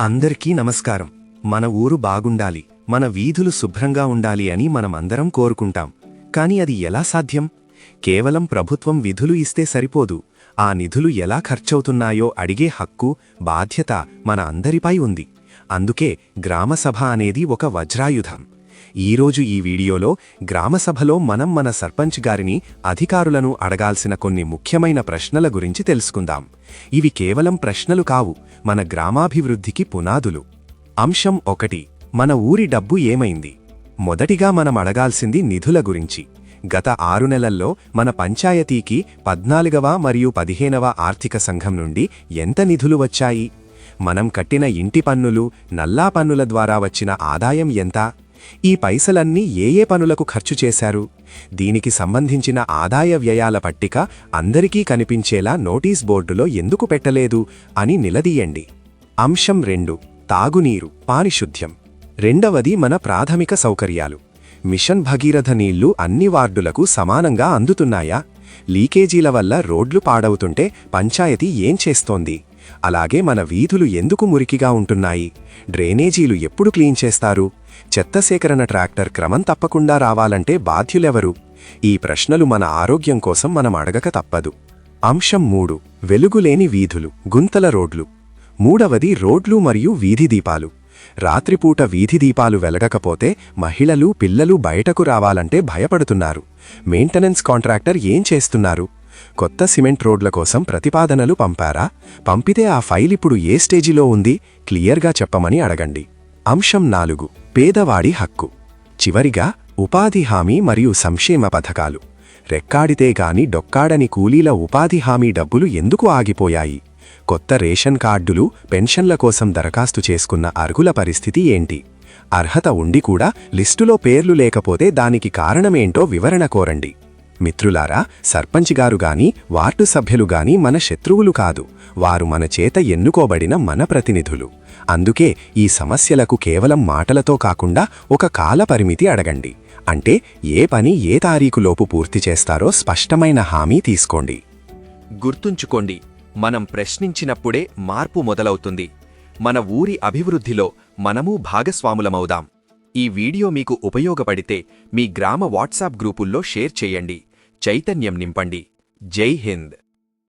అందరికీ నమస్కారం. మన ఊరు బాగుండాలి మన వీధులు శుభ్రంగా ఉండాలి అని మనమందరం కోరుకుంటాం. కాని అది ఎలా సాధ్యం? కేవలం ప్రభుత్వం విధులు ఇస్తే సరిపోదు. ఆ నిధులు ఎలా ఖర్చవుతున్నాయో అడిగే హక్కు బాధ్యత మన అందరిపై ఉంది. అందుకే గ్రామసభ అనేది ఒక వజ్రాయుధం. ఈరోజు ఈ వీడియోలో గ్రామసభలో మనం మన సర్పంచ్ గారిని అధికారులను అడగాల్సిన కొన్ని ముఖ్యమైన ప్రశ్నల గురించి తెలుసుకుందాం. ఇవి కేవలం ప్రశ్నలు కావు మన గ్రామాభివృద్ధికి పునాదులు. అంశం ఒకటి మన ఊరి డబ్బు ఏమైంది? మొదటిగా మనం అడగాల్సింది నిధుల గురించి. గత ఆరు నెలల్లో మన పంచాయతీకి పద్నాలుగవ మరియు పదిహేనవ ఆర్థిక సంఘం నుండి ఎంత నిధులు వచ్చాయి? మనం కట్టిన ఇంటి పన్నులు నల్లా పన్నుల ద్వారా వచ్చిన ఆదాయం ఎంత? ఈ పైసలన్నీ ఏ ఏ పనులకు ఖర్చు చేశారు? దీనికి సంబంధించిన ఆదాయ వ్యయాల పట్టిక అందరికీ కనిపించేలా నోటీస్ బోర్డులో ఎందుకు పెట్టలేదు అని నిలదీయండి. అంశం రెండు తాగునీరు పారిశుద్ధ్యం రెండవది మన ప్రాథమిక సౌకర్యాలు. మిషన్ భగీరథ నీళ్ళు అన్ని వార్డులకు సమానంగా అందుతున్నాయా? లీకేజీల వల్ల రోడ్లు పాడవుతుంటే పంచాయతీ ఏం చేస్తోంది? అలాగే మన వీధులు ఎందుకు మురికిగా ఉంటున్నాయి? డ్రైనేజీలు ఎప్పుడు క్లీన్ చేస్తారు? చెత్త సేకరణ ట్రాక్టర్ క్రమం తప్పకుండా రావాలంటే బాధ్యులెవరు? ఈ ప్రశ్నలు మన ఆరోగ్యం కోసం మనం అడగక తప్పదు. అంశం మూడు. వెలుగులేని వీధులు గుంతల రోడ్లు. మూడవది రోడ్లు మరియు వీధి దీపాలు. రాత్రిపూట వీధి దీపాలు వెలగకపోతే మహిళలు పిల్లలు బయటకు రావాలంటే భయపడుతున్నారు. మెయింటెనెన్స్ కాంట్రాక్టర్ ఏం చేస్తున్నారు? కొత్త సిమెంట్ రోడ్ల కోసం ప్రతిపాదనలు పంపారా? పంపితే ఆ ఫైల్ ఇప్పుడు ఏ స్టేజిలో ఉంది? క్లియర్గా చెప్పమని అడగండి. అంశం నాలుగు. పేదవాడి హక్కు. చివరిగా ఉపాధి హామీ మరియు సంక్షేమ పథకాలు. రెక్కాడితే గాని డొక్కాడని కూలీల ఉపాధి హామీ డబ్బులు ఎందుకు ఆగిపోయాయి? కొత్త రేషన్ కార్డులు పెన్షన్ల కోసం దరఖాస్తు చేసుకున్న అర్హుల పరిస్థితి ఏంటి? అర్హత ఉండి కూడా లిస్టులో పేర్లు లేకపోతే దానికి కారణమేంటో వివరణ కోరండి. మిత్రులారా సర్పంచ్ గారు గాని వార్డు సభ్యులు గాని మన శత్రువులు కాదు. వారు మన చేత ఎన్నుకోబడిన మన ప్రతినిధులు. అందుకే ఈ సమస్యలకు కేవలం మాటలతో కాకుండా ఒక కాలపరిమితి అడగండి. అంటే ఏ పని ఏ తారీఖులోపు పూర్తి చేస్తారో స్పష్టమైన హామీ తీసుకోండి. గుర్తుంచుకోండి మనం ప్రశ్నించినప్పుడే మార్పు మొదలవుతుంది. మన ఊరి అభివృద్ధిలో మనమూ భాగస్వాములమవుదాం. ఈ వీడియో మీకు ఉపయోగపడితే మీ గ్రామ వాట్సాప్ గ్రూపుల్లో షేర్ చేయండి. చైతన్యం నింపండి. జై హింద్.